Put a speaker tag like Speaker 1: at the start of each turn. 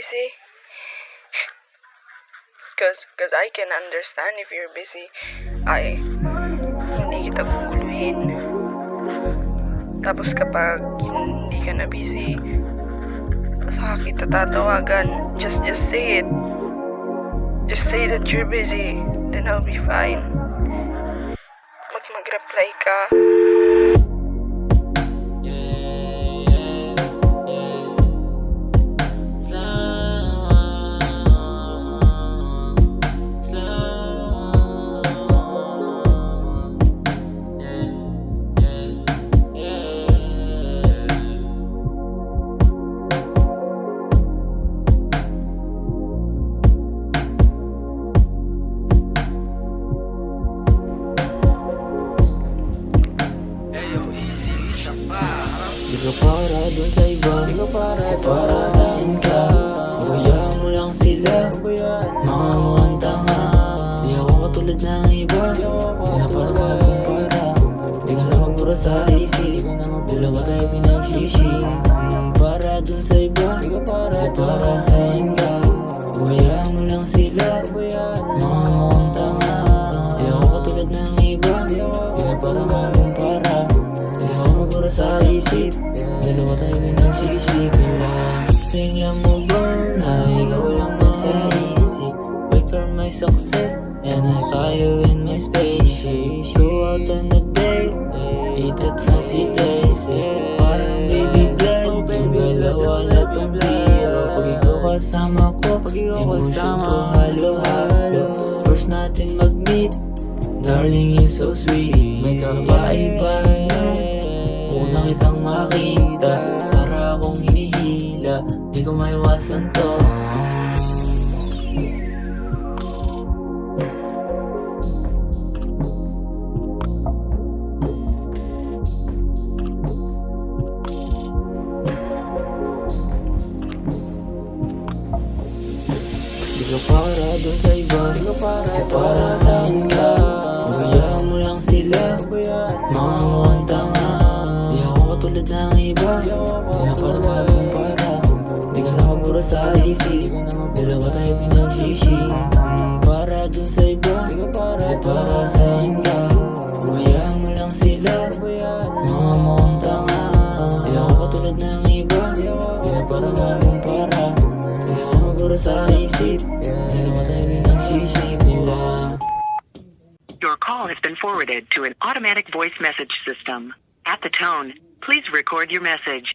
Speaker 1: busy. Cause, cause I can understand if you're busy. Ay, hindi kita guguluhin. Tapos kapag hindi ka na busy, saka kita tatawagan. Just, just say it. Just say that you're busy. Then I'll be fine. Pag mag-reply ka,
Speaker 2: Di ka para dun sa iba. Kasi para sa akin ka. Pabayaan mo lang sila. Mga mukhang tanga Di ako katulad ng iba. Di na para. Magkumpara Di ka na magbura sa isip. Dalawa tayo pinagsisi Para dun sa iba. Kasi para sa akin ka. Mo lang sila. Mga sa isip. Dalawa tayo pinagsisip nila Tingnan mo ba na ikaw lang nasa isip. Wait for my success And I fly you in my spaceship. Go out on a date Eat at fancy places. Parang baby blood Yung galaw wala tong biro Pag ikaw kasama ko Emotion ko halo-halo. First natin mag-meet Darling, you're so sweet. May kakaiba Di ko maiwasan to. Di ka para dun sa iba. Kasi para sa akin ka. Pabayaan mo lang sila. Mga sa isip Dalawa tayo pinagsisi Para dun sa iba Kasi para sa akin ka mo lang sila Mga mukhang tanga Di ako katulad ng iba Di na para magkumpara Di ako magbura sa isip Dalawa tayo pinagsisi
Speaker 3: Your call has been forwarded to an automatic voice message system. At the tone, please record your message.